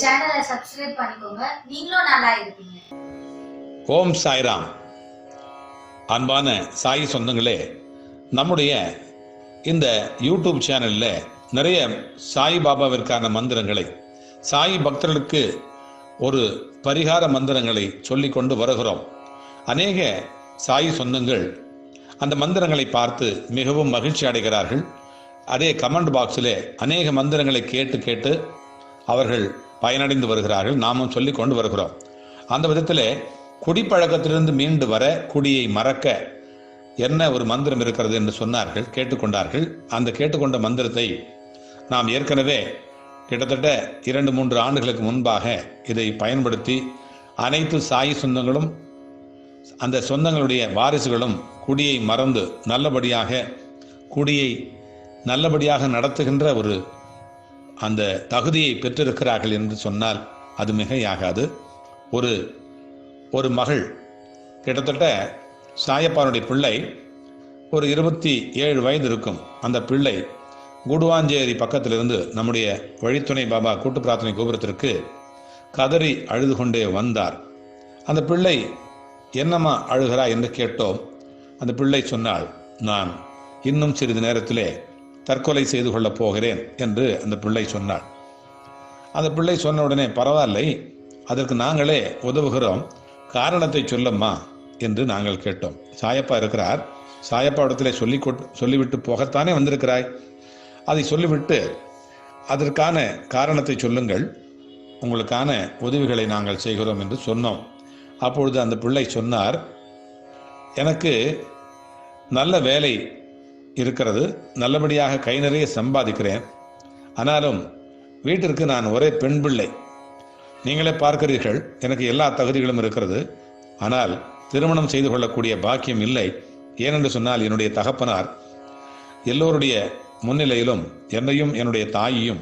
சேனலை சப்ஸ்கிரைப் பண்ணிக்கோங்க. நீங்களும் நல்லா இருப்பீங்க. ஓம் சாய்ராம். அன்பான சாய் சொந்தங்களே நம்முடைய இந்த யூடியூப் சேனலில் நிறைய சாய் பாபாவிற்கான மந்திரங்களை சாய் பக்தர்களுக்கு ஒரு பரிகார மந்திரங்களை சொல்லி கொண்டு வருகிறோம். அநேக சாய் சொந்தங்கள் அந்த மந்திரங்களை பார்த்து மிகவும் மகிழ்ச்சி அடைகிறார்கள். அதே கமெண்ட் பாக்ஸில் அநேக மந்திரங்களை கேட்டு கேட்டு அவர்கள் பயனடைந்து வருகிறார்கள். நாமும் சொல்லிக் கொண்டு வருகிறோம். அந்த விதத்தில் குடிப்பழக்கத்திலிருந்து மீண்டு வர குடியை மறக்க என்ன ஒரு மந்திரம் இருக்கிறது என்று சொன்னார்கள் கேட்டுக்கொண்டார்கள். அந்த கேட்டுக்கொண்ட மந்திரத்தை நாம் ஏற்கனவே கிட்டத்தட்ட இரண்டு மூன்று ஆண்டுகளுக்கு முன்பாக இதை பயன்படுத்தி அனைத்து சாய் சொந்தங்களும் அந்த சொந்தங்களுடைய வாரிசுகளும் குடியை மறந்து நல்லபடியாக குடியை நல்லபடியாக நடத்துகின்ற ஒரு அந்த தகுதியை பெற்றிருக்கிறார்கள் என்று சொன்னால் அது மிகையாகாது. ஒரு ஒரு மகள் கிட்டத்தட்ட சாயப்பானுடைய பிள்ளை ஒரு இருபத்தி ஏழு வயது இருக்கும். அந்த பிள்ளை குடுவாஞ்சேரி பக்கத்திலிருந்து நம்முடைய வழித்துணை பாபா கூட்டு பிரார்த்தனை கோபுரத்திற்கு கதறி அழுது கொண்டே வந்தார். அந்த பிள்ளை என்னம்மா அழுகிறா என்று கேட்டோம். அந்த பிள்ளை சொன்னால் நான் இன்னும் சிறிது நேரத்திலே தற்கொலை செய்து கொள்ளப் போகிறேன் என்று அந்த பிள்ளை சொன்னாள். அந்த பிள்ளை சொன்ன உடனே பரவாயில்லை அதற்கு நாங்களே உதவுகிறோம். காரணத்தை சொல்லம்மா என்று நாங்கள் கேட்டோம். சாயப்பா இருக்கிறார். சாயப்பா இடத்துல சொல்லி சொல்லிவிட்டு போகத்தானே வந்திருக்கிறாய்? அதை சொல்லிவிட்டு அதற்கான காரணத்தை சொல்லுங்கள். உங்களுக்கான உதவிகளை நாங்கள் செய்கிறோம் என்று சொன்னோம். அப்பொழுது அந்த பிள்ளை சொன்னார் எனக்கு நல்ல வேலை இருக்கிறது. நல்லபடியாக கை நிறைய சம்பாதிக்கிறேன். ஆனாலும் வீட்டிற்கு நான் ஒரே பெண் பிள்ளை. நீங்களே பார்க்கிறீர்கள் எனக்கு எல்லா தகுதிகளும் இருக்கிறது. ஆனால் திருமணம் செய்து கொள்ளக்கூடிய பாக்கியம் இல்லை. ஏனென்று சொன்னால் என்னுடைய தகப்பனார் எல்லோருடைய முன்னிலையிலும் என்னையும் என்னுடைய தாயையும்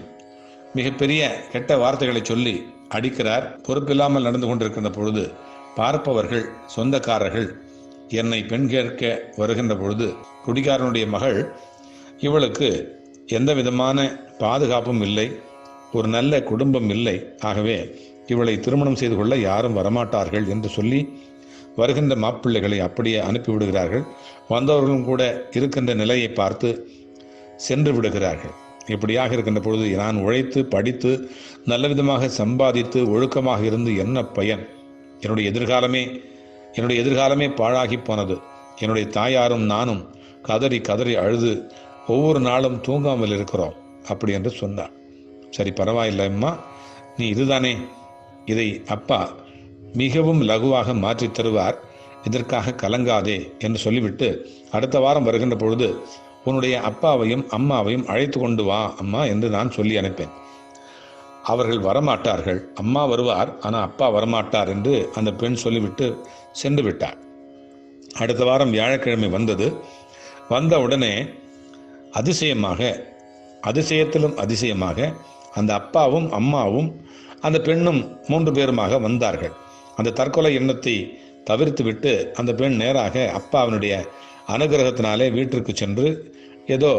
மிகப்பெரிய கெட்ட வார்த்தைகளை சொல்லி அடிக்கிறார். பொறுப்பில்லாமல் நடந்து கொண்டிருக்கின்ற பொழுது பார்ப்பவர்கள் சொந்தக்காரர்கள் என்னை பெண் கேட்க வருகின்ற பொழுது குடிகாரனுடைய மகள் இவளுக்கு எந்த விதமான பாதுகாப்பும் இல்லை ஒரு நல்ல குடும்பம் இல்லை. ஆகவே இவளை திருமணம் செய்து கொள்ள யாரும் வரமாட்டார்கள் என்று சொல்லி வருகின்ற மாப்பிள்ளைகளை அப்படியே அனுப்பிவிடுகிறார்கள் வந்தவர்களும் கூட இருக்கின்ற நிலையை பார்த்து சென்று விடுகிறார்கள். இப்படியாக இருக்கின்ற பொழுது நான் உழைத்து படித்து நல்ல விதமாக சம்பாதித்து ஒழுக்கமாக இருந்து என்ன பயன்? என்னுடைய எதிர்காலமே என்னுடைய எதிர்காலமே பாழாகி போனது. என்னுடைய தாயாரும் நானும் கதறி கதறி அழுது ஒவ்வொரு நாளும் தூங்காமல் இருக்கிறோம் அப்படி என்று சொன்னார் சரி பரவாயில்லை அம்மா நீ இதுதானே. இதை அப்பா மிகவும் லகுவாக மாற்றித் தருவார். இதற்காக கலங்காதே என்று சொல்லிவிட்டு அடுத்த வாரம் வருகின்ற பொழுது உன்னுடைய அப்பாவையும் அம்மாவையும் அழைத்து கொண்டு வா அம்மா என்று நான் சொல்லி அனுப்பேன். அவர்கள் வரமாட்டார்கள். அம்மா வருவார் ஆனால் அப்பா வரமாட்டார் என்று அந்த பெண் சொல்லிவிட்டு சென்று விட்டார் அடுத்த வாரம் வியாழக்கிழமை வந்தது. வந்த உடனே அதிசயமாக அதிசயத்திலும் அதிசயமாக அந்த அப்பாவும் அம்மாவும் அந்த பெண்ணும் மூன்று பேருமாக வந்தார்கள். அந்த தற்கொலை எண்ணத்தை தவிர்த்து விட்டு அந்த பெண் நேராக அப்பாவினுடைய அனுகிரகத்தினாலே வீட்டிற்கு சென்று ஏதோ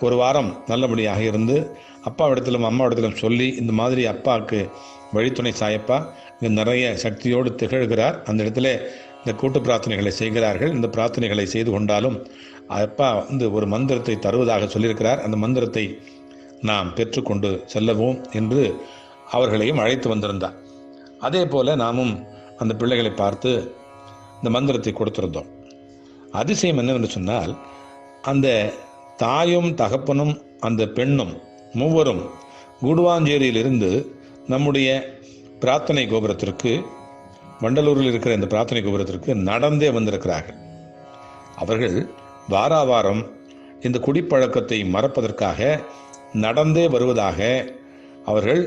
ஒரு வாரம் நல்லபடியாக இருந்து அப்பாவிடத்திலும் அம்மாவிடத்திலும் சொல்லி இந்த மாதிரி அப்பாவுக்கு வழித்துணை சாயப்பா இங்கே நிறைய சக்தியோடு திகழ்கிறார். அந்த இடத்துல இந்த கூட்டு பிரார்த்தனைகளை செய்கிறார்கள். இந்த பிரார்த்தனைகளை செய்து கொண்டாலும் அப்பா வந்து ஒரு மந்திரத்தை தருவதாக சொல்லியிருக்கிறார். அந்த மந்திரத்தை நாம் பெற்றுக்கொண்டு செல்லவும் என்று அவர்களையும் அழைத்து வந்திருந்தார். அதே போல நாமும் அந்த பிள்ளைகளை பார்த்து இந்த மந்திரத்தை கொடுத்திருந்தோம். அதிசயம் என்னவென்று சொன்னால் அந்த தாயும் தகப்பனும் அந்த பெண்ணும் மூவரும் கூடுவாஞ்சேரியிலிருந்து நம்முடைய பிரார்த்தனை கோபுரத்திற்கு வண்டலூரில் இருக்கிற இந்த பிரார்த்தனை கோபுரத்திற்கு நடந்தே வந்திருக்கிறார்கள். அவர்கள் வாராவாரம் இந்த குடிப்பழக்கத்தை மறப்பதற்காக நடந்தே வருவதாக அவர்கள்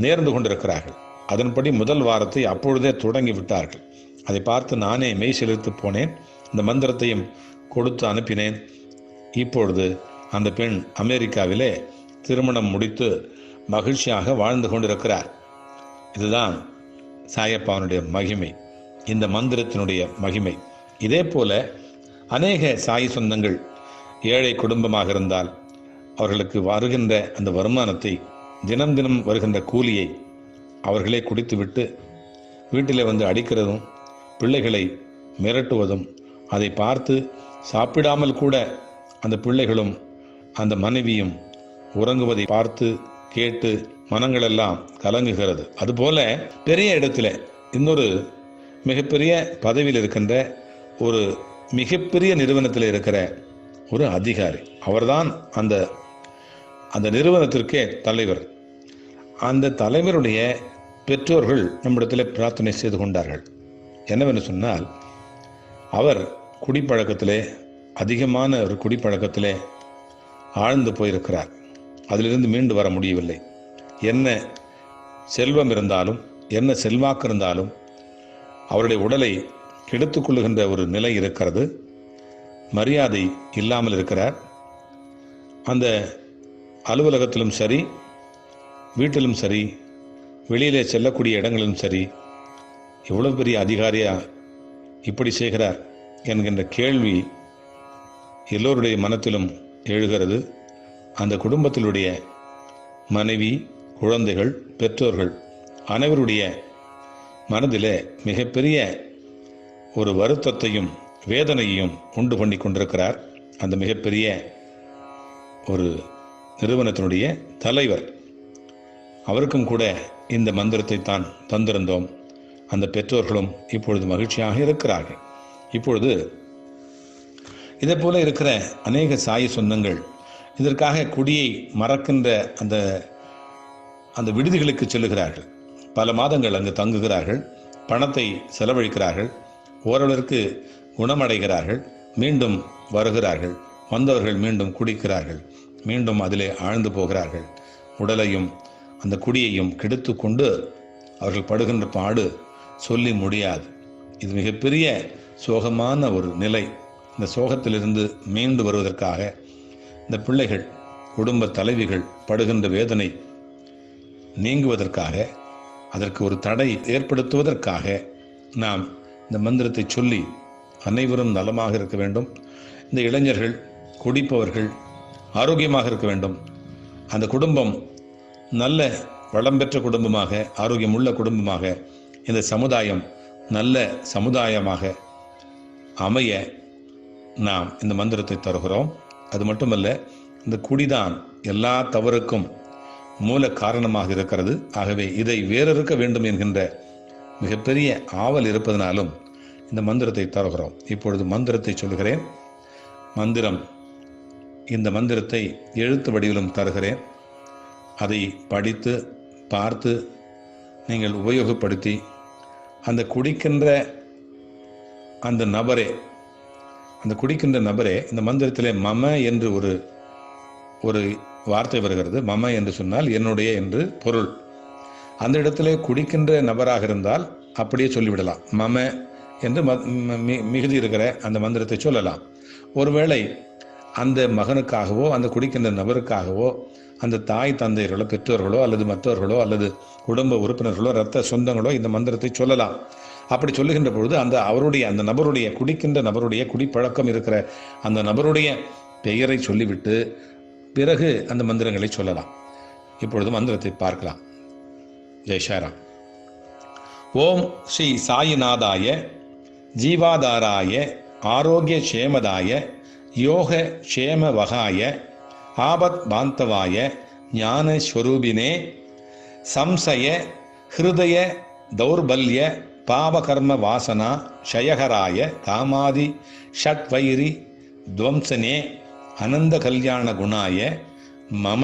நேர்ந்து கொண்டிருக்கிறார்கள். அதன்படி முதல் வாரத்தை அப்பொழுதே தொடங்கி விட்டார்கள். அதை பார்த்து நானே மெய் செலுத்து போனேன். இந்த மந்திரத்தையும் கொடுத்து அனுப்பினேன். இப்பொழுது அந்த பெண் அமெரிக்காவிலே திருமணம் முடித்து மகிழ்ச்சியாக வாழ்ந்து கொண்டிருக்கிறார். இதுதான் சாயப்பாவனுடைய மகிமை இந்த மந்திரத்தினுடைய மகிமை. இதே போல அநேக சாய் சொந்தங்கள் ஏழை குடும்பமாக இருந்தால் அவர்களுக்கு வருகின்ற அந்த வருமானத்தை தினம் தினம் வருகின்ற கூலியை அவர்களே குடித்துவிட்டு வீட்டிலே வந்து அடிக்கிறதும் பிள்ளைகளை மிரட்டுவதும் அதை பார்த்து சாப்பிடாமல் கூட அந்த பிள்ளைகளும் அந்த மனைவியும் உறங்குவதை பார்த்து கேட்டு மனங்களெல்லாம் கலங்குகிறது. அதுபோல பெரிய இடத்துல இன்னொரு மிகப்பெரிய பதவியில் இருக்கின்ற ஒரு மிகப்பெரிய நிறுவனத்தில் இருக்கிற ஒரு அதிகாரி. அவர்தான் அந்த அந்த நிறுவனத்திற்கே தலைவர். அந்த தலைவருடைய பெற்றோர்கள் நம்மிடத்தில் பிரார்த்தனை செய்து கொண்டார்கள். என்னவென்று சொன்னால் அவர் குடிப்பழக்கத்திலே அதிகமான ஒரு குடிப்பழக்கத்திலே ஆழ்ந்து போயிருக்கிறார். அதிலிருந்து மீண்டு வர முடியவில்லை. என்ன செல்வம் இருந்தாலும் என்ன செல்வாக்கு இருந்தாலும் அவருடைய உடலை எடுத்துக்கொள்ளுகின்ற ஒரு நிலை இருக்கிறது. மரியாதை இல்லாமல் இருக்கிறார். அந்த அலுவலகத்திலும் சரி வீட்டிலும் சரி வெளியிலே செல்லக்கூடிய இடங்களிலும் சரி இவ்வளவு பெரிய அதிகாரியா இப்படி செய்கிறார் என்கின்ற கேள்வி எல்லோருடைய மனத்திலும் எழுகிறது. அந்த குடும்பத்திலுடைய மனைவி குழந்தைகள் பெற்றோர்கள் அனைவருடைய மனதிலே மிகப்பெரிய ஒரு வருத்தத்தையும் வேதனையையும் உண்டு பண்ணி கொண்டிருக்கிறார். அந்த மிகப்பெரிய ஒரு நிறுவனத்தினுடைய தலைவர். அவருக்கும் கூட இந்த மந்திரத்தை தான் தந்திருந்தோம். அந்த பெற்றோர்களும் இப்பொழுது மகிழ்ச்சியாக இருக்கிறார்கள். இப்பொழுது இதே போல இருக்கிற அநேக சாய சொந்தங்கள் இதற்காக குடியை மறக்கின்ற அந்த அந்த விடுதிகளுக்கு செல்லுகிறார்கள். பல மாதங்கள் அங்கு தங்குகிறார்கள் பணத்தை செலவழிக்கிறார்கள் ஓரளவிற்கு குணமடைகிறார்கள் மீண்டும் வருகிறார்கள் வந்தவர்கள் மீண்டும் குடிக்கிறார்கள் மீண்டும் அதிலே ஆழ்ந்து போகிறார்கள். உடலையும் அந்த குடியையும் கெடுத்து கொண்டு அவர்கள் படுகின்ற பாடு சொல்லி முடியாது. இது மிகப்பெரிய சோகமான ஒரு நிலை. இந்த சோகத்திலிருந்து மீண்டு வருவதற்காக இந்த பிள்ளைகள் குடும்ப தலைவிகள் படுகின்ற வேதனை நீங்குவதற்காக அதற்கு ஒரு தடை ஏற்படுத்துவதற்காக நாம் இந்த மந்திரத்தை சொல்லி அனைவரும் நலமாக இருக்க வேண்டும். இந்த இளைஞர்கள் குடிப்பவர்கள் ஆரோக்கியமாக இருக்க வேண்டும். அந்த குடும்பம் நல்ல வளம் பெற்ற குடும்பமாக ஆரோக்கியமுள்ள குடும்பமாக இந்த சமுதாயம் நல்ல சமுதாயமாக அமைய நாம் இந்த மந்திரத்தை தருகிறோம். அது மட்டுமல்ல இந்த குடிதான் எல்லா தவறுக்கும் மூல காரணமாக இருக்கிறது. ஆகவே இதை வேறறுக்க வேண்டும் என்கின்ற மிகப்பெரிய ஆவல் இருப்பதனாலும் இந்த மந்திரத்தை தருகிறோம். இப்பொழுது மந்திரத்தை சொல்கிறேன் மந்திரம் இந்த மந்திரத்தை எழுத்து வடிவிலும் தருகிறேன். அதை படித்து பார்த்து நீங்கள் உபயோகப்படுத்தி அந்த குடிக்கின்ற அந்த நபரே அந்த குடிக்கின்ற நபரே இந்த மந்திரத்திலே மம என்று ஒரு ஒரு வார்த்தை வருகிறது. மம என்று சொன்னால் என்னுடைய என்று பொருள். அந்த இடத்திலே குடிக்கின்ற நபராக இருந்தால் அப்படியே சொல்லிவிடலாம். மம என்று ம- ம- மி- மிகுதி இருக்கிற அந்த மந்திரத்தை சொல்லலாம். ஒருவேளை அந்த மகனுக்காகவோ அந்த குடிக்கின்ற நபருக்காகவோ அந்த தாய் தந்தையர்களோ பெற்றோர்களோ அல்லது மற்றவர்களோ அல்லது குடும்ப உறுப்பினர்களோ இரத்த சொந்தங்களோ இந்த மந்திரத்தை சொல்லலாம். அப்படி சொல்லுகின்ற பொழுது அந்த அவருடைய அந்த நபருடைய குடிக்கின்ற நபருடைய குடிப்பழக்கம் இருக்கிற அந்த நபருடைய பெயரை சொல்லிவிட்டு பிறகு அந்த மந்திரங்களை சொல்லலாம். இப்பொழுது மந்திரத்தை பார்க்கலாம். ஜெய்ஷாராம் ஓம் ஸ்ரீ சாயிநாதாய ஜீவாதாராய ஆரோக்கிய க்ஷேமதாய யோக க்ஷேம வகாய ஆபத் பாந்தவாய ஞான ஸ்வரூபினே சம்சய ஹிருதய தௌர்பல்ய பாவகர்ம வாசனா ஷயகராய காமாதி ஷட்வைரி துவம்சனே அனந்த கல்யாண குணாய மம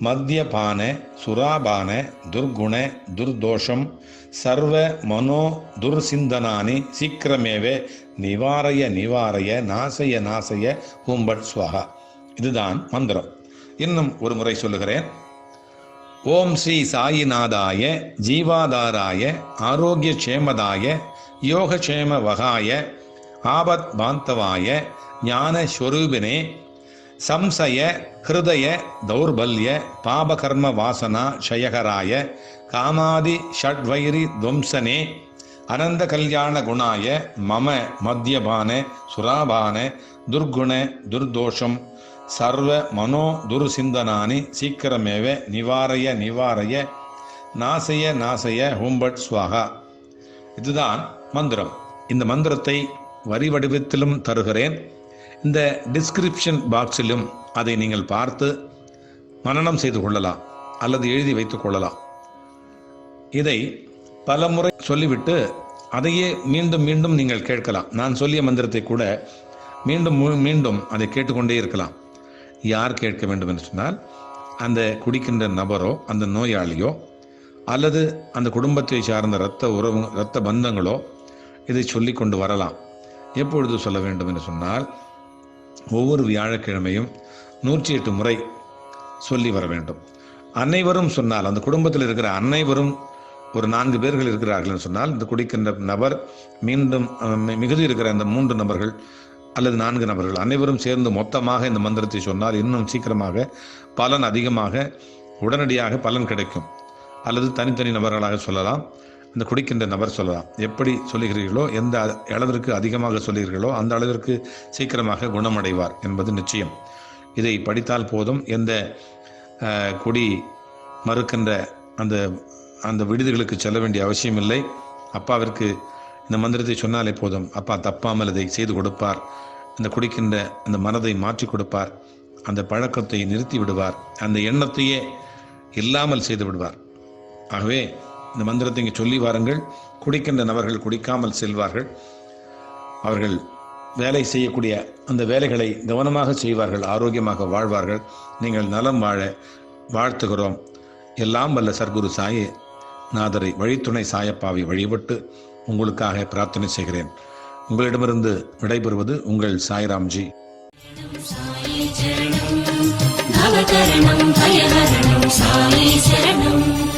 மத்தியபான சுராபான துர்குண துர்தோஷம் சர்வ மனோ துர்சிந்தனானி சீக்கிரமேவே நிவாரய நிவாரய நாசய நாசய ஹூம்பட் ஸ்வஹா. இதுதான் மந்திரம். இன்னும் ஒரு முறை சொல்லுகிறேன். ஓம் ஸ்ரீ சாயிநாதாய ஜீவாதாராய ஆரோக்கிய க்ஷேமதாய யோகக்ஷேம வகாய ஆபத் பாந்தவாய ஞான ஸ்வரூபினே சம்சய ஹிருதய தௌர்பல்ய பாபகர்ம வாசனா ஷயகராய காமாதி ஷட்வைரி துவம்சனே அனந்த கல்யாண குணாய மம மத்தியபான சுராபான துர்குண துர்தோஷம் சர்வ மனோ துருசிந்தனானி சீக்கிரமேவே நிவாரய நிவாரய நாசைய நாசைய ஹூம்பட் சுவாகா. இதுதான் மந்திரம். இந்த மந்திரத்தை வரி வடிவத்திலும் தருகிறேன். இந்த டிஸ்கிரிப்ஷன் பாக்ஸிலும் அதை நீங்கள் பார்த்து மனனம் செய்து கொள்ளலாம் அல்லது எழுதி வைத்துக் கொள்ளலாம். இதை பலமுறை சொல்லிவிட்டு அதையே மீண்டும் மீண்டும் நீங்கள் கேட்கலாம். நான் சொல்லிய மந்திரத்தை கூட மீண்டும் மீ- மீண்டும் அதை கேட்டுக்கொண்டே இருக்கலாம். யார் கேட்க வேண்டும் என்று சொன்னால் அந்த குடிக்கின்ற நபரோ அந்த நோயாளியோ அல்லது அந்த குடும்பத்தை சார்ந்த இரத்த உறவு இரத்த பந்தங்களோ இதை சொல்லி கொண்டு வரலாம். எப்பொழுது சொல்ல வேண்டும் என்று சொன்னால் ஒவ்வொரு வியாழக்கிழமையும் நூற்றி எட்டு முறை சொல்லி வர வேண்டும். அனைவரும் சொன்னால் அந்த குடும்பத்தில் இருக்கிற அனைவரும் ஒரு நான்கு பேர்கள் இருக்கிறார்கள் என்று சொன்னால் இந்த குடிக்கின்ற நபர் மீண்டும் மிகுதி இருக்கிற அந்த மூன்று நபர்கள் அல்லது நான்கு நபர்கள். அனைவரும் சேர்ந்து மொத்தமாக இந்த மந்திரத்தை சொன்னால் இன்னும் சீக்கிரமாக பலன் அதிகமாக உடனடியாக பலன் கிடைக்கும். அல்லது தனித்தனி நபர்களாக சொல்லலாம். அந்த குடிக்கின்ற நபர் சொல்லலாம். எப்படி சொல்லுகிறீர்களோ எந்த அளவிற்கு அதிகமாக சொல்லுகிறீர்களோ அந்த அளவிற்கு சீக்கிரமாக குணமடைவார் என்பது நிச்சயம். இதை படித்தால் போதும். எந்த குடி மறுக்கின்ற அந்த அந்த விடுதிகளுக்கு செல்ல வேண்டிய அவசியம் இல்லை அப்பாவிற்கு இந்த மந்திரத்தை சொன்னாலே போதும். அப்பா தப்பாமல் இதை செய்து கொடுப்பார். அந்த குடிக்கின்ற அந்த மனதை மாற்றி கொடுப்பார். அந்த பழக்கத்தை நிறுத்தி விடுவார். அந்த எண்ணத்தையே இல்லாமல் செய்து விடுவார். ஆகவே இந்த மந்திரத்தை இங்கே சொல்லி வாருங்கள். குடிக்கின்ற நபர்கள் குடிக்காமல் செல்வார்கள். அவர்கள் வேலை செய்யக்கூடிய அந்த வேலைகளை கவனமாக செய்வார்கள். ஆரோக்கியமாக வாழ்வார்கள். நீங்கள் நலம் வாழ வாழ்த்துகிறோம். எல்லாம் வல்ல சர்க்குரு சாயே. நாதரை வழித்துணை சாயப்பாவை வழிபட்டு உங்களுக்காக பிரார்த்தனை செய்கிறேன். உங்களிடமிருந்து விடைபெறுவது உங்கள் சாய்ராம்ஜி. சாயி சரணம்.